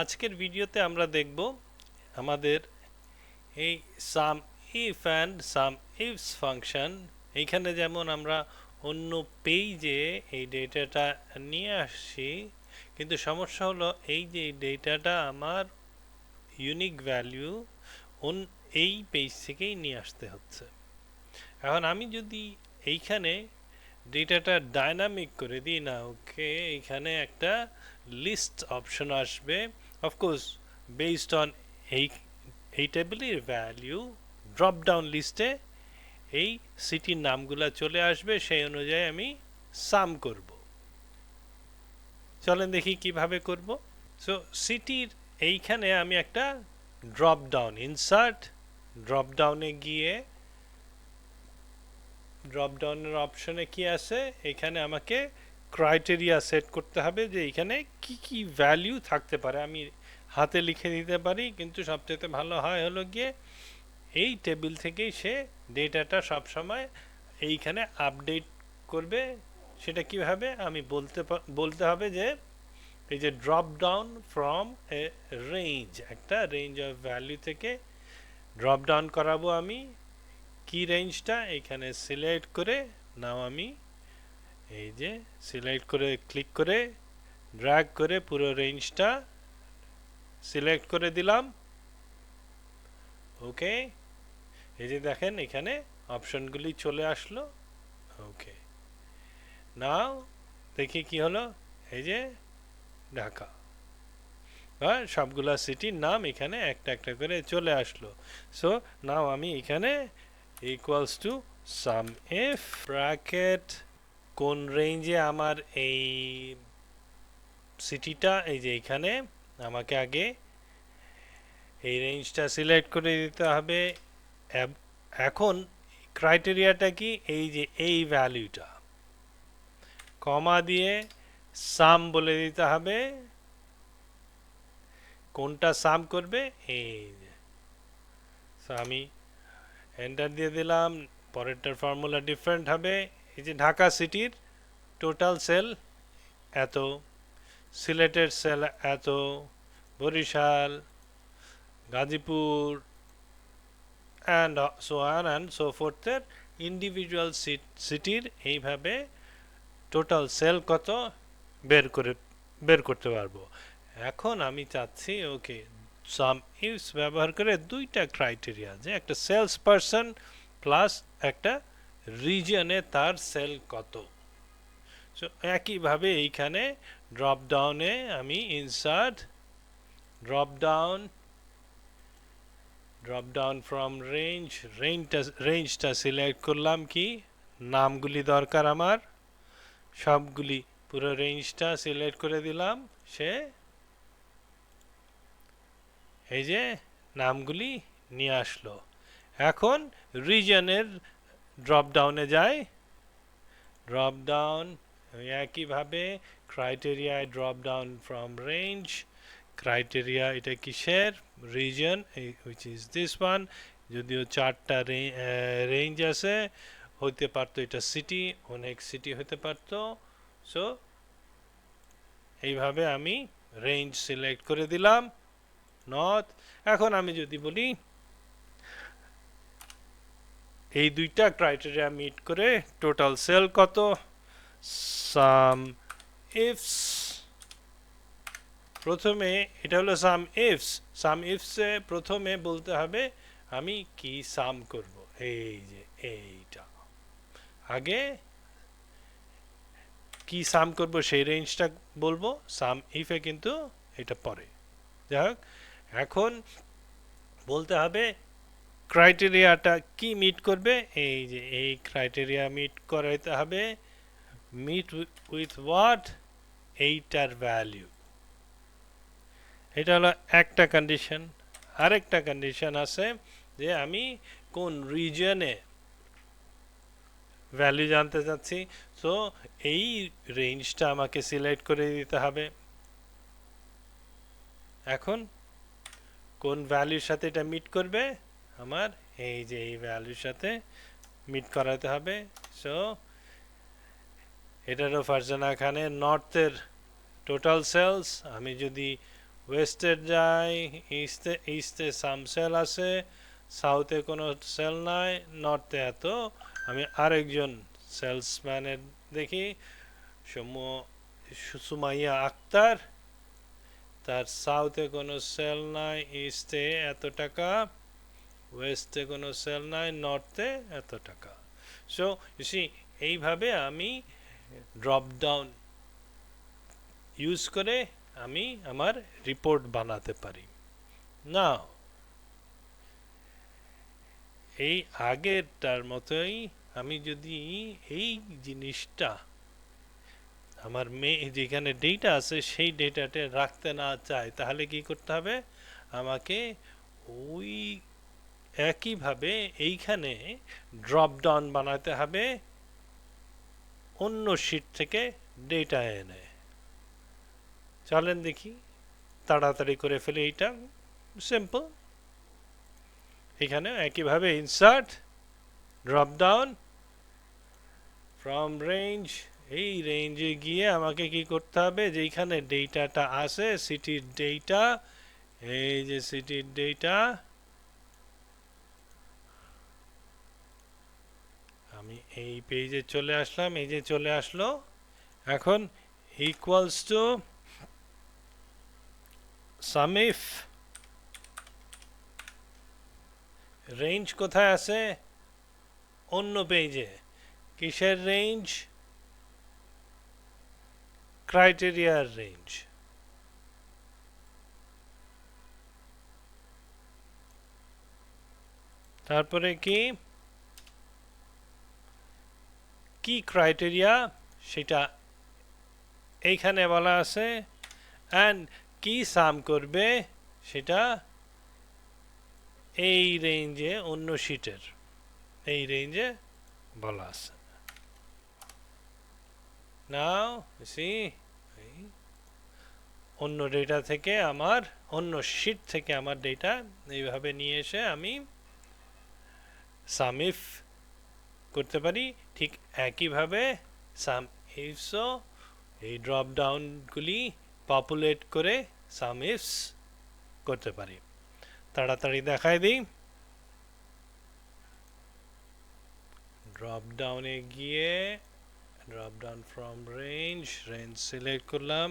আজকের ভিডিওতে আমরা দেখব আমাদের এই sum if and sum ifs function. এইখানে যেমন আমরা অন্য পেজে এই ডেটাটা নিয়ে আসছি, কিন্তু সমস্যা হলো এই যে ডেটাটা আমার ইউনিক ভ্যালু অন এই পেজ থেকেই নিয়ে আসতে হচ্ছে। এখন আমি যদি এইখানে ডেটাটা ডাইনামিক করে দিই না, ওকে এখানে একটা লিস্ট অপশন আসবে। অফকোর্স বেসড অন এই এই টেবিলের ভ্যালিউ ড্রপ ডাউন লিস্টে এই সিটির নামগুলো চলে আসবে, সেই অনুযায়ী আমি সাম করব। চলেন দেখি কীভাবে করব। সো সিটির এইখানে আমি একটা ড্রপ ডাউন ইনসার্ট ড্রপ ডাউনে গিয়ে ড্রপ ডাউনের অপশনে কি আছে? এখানে আমাকে ক্রাইটেরিয়া সেট করতে হবে যে এখানে কি কি ভ্যালু থাকতে পারে। আমি হাতে লিখে দিতে পারি, কিন্তু সবচেয়ে ভালো হয় হলো গিয়ে এই টেবিল থেকেই সে ডেটাটা সবসময় এইখানে আপডেট করবে। সেটা কীভাবে? আমি বলতে বলতে হবে যে এই যে drop down from a range একটা রেঞ্জ অফ ভ্যালু থেকে ড্রপ ডাউন করাবো আমি। কি রেঞ্জটা এখানে সিলেক্ট করে নাও আমি। এই যে সিলেক্ট করে ক্লিক করে ড্র্যাগ করে পুরো রেঞ্জটা সিলেক্ট করে দিলাম। ওকে এই যে দেখেন এখানে অপশনগুলি চলে আসলো। ওকে নাও দেখি কি হলো? এই যে ঢাকা। আর সবগুলা সিটির নাম এখানে একটা একটা করে চলে আসলো। সো নাও আমি এখানে equals to sum if bracket কোন রেঞ্জে আমার এই সিটিটা এই যে এখানে, আমাকে আগে এই রেঞ্জটা সিলেক্ট করে দিতে হবে। এখন ক্রাইটেরিয়াটা কি? এই যে এই ভ্যালুটা কমা দিয়ে সাম বলে দিতে হবে। কোনটা সাম করবে? এই আমি এন্টার দিয়ে দিলাম। পরেরটার ফর্মুলা ডিফারেন্ট হবে। এই যে ঢাকা সিটির টোটাল সেল এত, সিলেটের সেল এত, Barishal, Gazipur and so on and so ফোর্থের individual সিটির এইভাবে টোটাল সেল কত বের করে, বের করতে পারব। এখন আমি চাচ্ছি ওকে সাম ইউস ব্যবহার করে দুইটা ক্রাইটেরিয়া যে একটা সেলস পারসন প্লাস একটা রিজনে তার সেল কত। সো একইভাবে এইখানে ড্রপ ডাউনে আমি insert drop down drop down from range রেঞ্জটা রেঞ্জটা সিলেক্ট করলাম কি? নামগুলি দরকার আমার। সবগুলি, পুরো রেঞ্জটা সিলেক্ট করে দিলাম। সে, এই যে নামগুলি নিয়ে আসলো। এখন রিজনের ড্রপ ডাউনে যাই। ড্রপ ডাউন একইভাবে ক্রাইটেরিয়ায় drop down from range criteria এটা কিসের? Region which is this one যদিও চারটা রেঞ্জ আছে, হইতে পারতো এটা সিটি অনেক সিটি হতে পারতো। সো এইভাবে আমি রেঞ্জ সিলেক্ট করে দিলাম নর্থ এখন আমি যদি বলি, এই দুইটা ক্রাইটেরিয়া মিট করে টোটাল সেল কত? সাম ইফস প্রথমে, এটা হলো সাম ইফস সাম ইফসে প্রথমে বলতে হবে, আমি কি সাম করব? এই যে, এইটা। আগে কি সাম করব সেই রেঞ্জটা বলব। সাম ইফে কিন্তু এটা পরে। যাই হোক, এখন বলতে হবে ক্রাইটেরিয়াটা কি মিট করবে? এই যে, এই ক্রাইটেরিয়া মিট করাইতে হবে। মিট উইথ হোয়াট এইটার ভ্যালিউ এটা হলো একটা কন্ডিশন আরেকটা কন্ডিশন আছে যে আমি কোন রিজনে ভ্যালু জানতে চাচ্ছি সো এই রেঞ্জটা আমাকে সিলেক্ট করে দিতে হবে। এখন কোন ভ্যালুর সাথে এটা মিট করবে? আমার এই যে এই ভ্যালুর সাথে মিট করাতে হবে। সো এটারও ফারজানা খানের নর্থের টোটাল সেলস আমি যদি ওয়েস্টে যাই ইস্টে ইস্টে সাম সেল আছে সাউথে কোনো সেল নাই নর্থে এত। আমি আরেকজন সেলসম্যানের দেখি সৌম্য সুমাইয়া আক্তার, তার সাউথে কোনো সেল নাই ইস্টে এত টাকা ওয়েস্টে কোনো সেল নাই নর্থে এত টাকা। সো সি এইভাবে আমি ড্রপ ডাউন ইউজ করে আমি আমার রিপোর্ট বানাতে পারি। না এই আগেরটার মতোই আমি যদি এই জিনিসটা আমার মেয়ে যেখানে ডেটা আছে সেই ডেটাটা রাখতে না চাই তাহলে কি করতে হবে? আমাকে ওই একইভাবে এইখানে ড্রপ ডাউন বানাতে হবে। অন্য শিট থেকে ডেটা এনে। চলেন দেখি, তাড়াতাড়ি করে ফেলে এইটা সিম্পল এখানে একইভাবে insert drop down from range এই রেঞ্জে গিয়ে আমাকে কি করতে হবে? যেইখানে ডেটাটা আছে সিটির ডেটা এই যে সিটির ডেটা আমি এই পেজে চলে আসলাম, এই যে চলে আসলো। এখন ইকুয়ালস টু সামিফ রেঞ্জ কোথায় আছে? অন্য পেজে কিসের রেঞ্জ ক্রাইটেরিয়ার রেঞ্জ তারপরে কি? কি ক্রাইটেরিয়া সেটা এইখানে বলা আছে অ্যান্ড কি সাম করবে সেটা এই রেঞ্জে অন্য শিটের এই রেঞ্জে বলা আছে। নাও সি অন্য ডেটা থেকে আমার, অন্য শিট থেকে আমার ডেটা এইভাবে নিয়ে এসে আমি সামিফ করতে পারি, ঠিক একইভাবে সাম ইফসও এই ড্রপ ডাউনগুলি পপুলেট করে সাম ইফস করতে পারি। তাড়াতাড়ি দেখাই দিই। ড্রপ ডাউনে গিয়ে drop down from range range select করলাম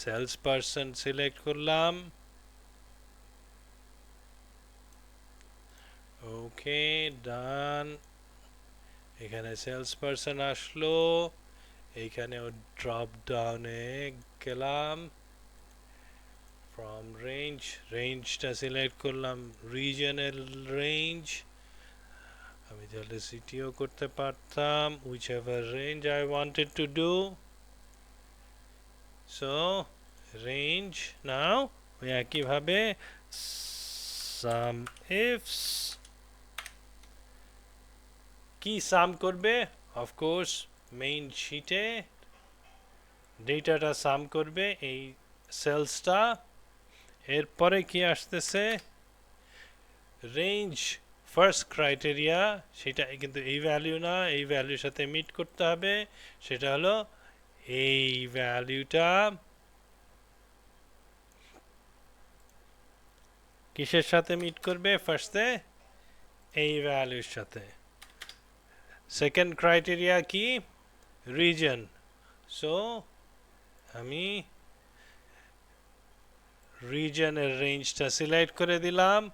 সেলস পারসন সিলেক্ট করলাম। ওকে ডান এখানে সেলস পারসন আসলো এইখানে ড্রপ ডাউনে গেলাম। ফ্রম রেঞ্জ রেঞ্জটা সিলেক্ট করলাম রিজনাল রেঞ্জ আমি তাহলে সিটিও করতে পারতাম whichever range I wanted to do so range now ওই একইভাবে সাম ইফস কি সাম করবে? অফকোর্স মেইন শিটে ডেটাটা সাম করবে এই সেলসটা এরপরে কি আসতেছে? রেঞ্জ ফার্স্ট ক্রাইটেরিয়া সেটা কিন্তু এই ভ্যালু না, এই ভ্যালুর সাথে মিট করতে হবে। সেটা হলো এই ভ্যালুটা কিসের সাথে মিট করবে? ফার্স্টে এই ভ্যালুর সাথে। সেকেন্ড ক্রাইটেরিয়া কি রিজন সো আমি রিজনের রেঞ্জটা সিলেক্ট করে দিলাম।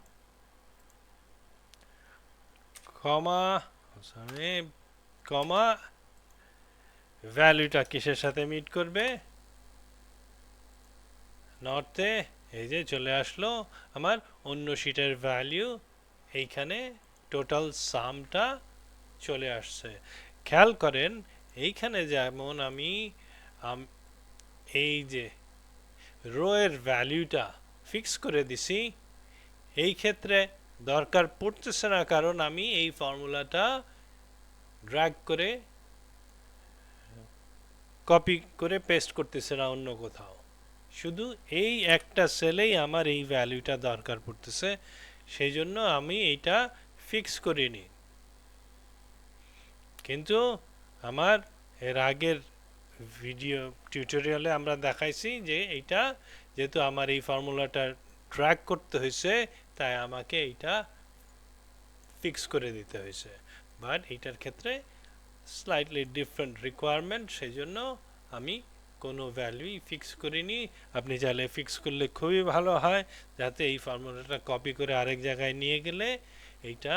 কমা সরি কমা ভ্যালুটা কিসের সাথে মিট করবে? নর্থে এই যে চলে আসলো আমার অন্য শিটের ভ্যালু এইখানে টোটাল সামটা চলে আসছে। খেয়াল করেন, এইখানে যেমন আমি এই যে রোয়ের ভ্যালুটা ফিক্স করে দিছি, এই ক্ষেত্রে দরকার পড়তেছে না, কারণ আমি এই ফর্মুলাটা ড্র্যাগ করে কপি করে পেস্ট করতেছে না অন্য কোথাও। শুধু এই একটা সেলেই আমার এই ভ্যালুটা দরকার পড়তেছে, সেই জন্য আমি এইটা ফিক্স করিনি। কিন্তু আমার এর আগের ভিডিও টিউটোরিয়ালে আমরা দেখাইছি যে এইটা যেহেতু আমার এই ফর্মুলাটা ট্র্যাক করতে হয়েছে, তাই আমাকে এইটা ফিক্স করে দিতে হয়েছে। বাট এইটার ক্ষেত্রে স্লাইটলি ডিফারেন্ট রিকোয়ারমেন্ট সেই জন্য আমি কোনো ভ্যালুই ফিক্স করিনি। আপনি চাইলে ফিক্স করলে খুবই ভালো হয়, যাতে এই ফর্মুলাটা কপি করে আরেক জায়গায় নিয়ে গেলে এইটা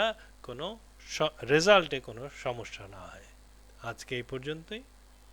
কোনো রেজাল্টে কোনো সমস্যা না হয়। আজকে এই পর্যন্তই।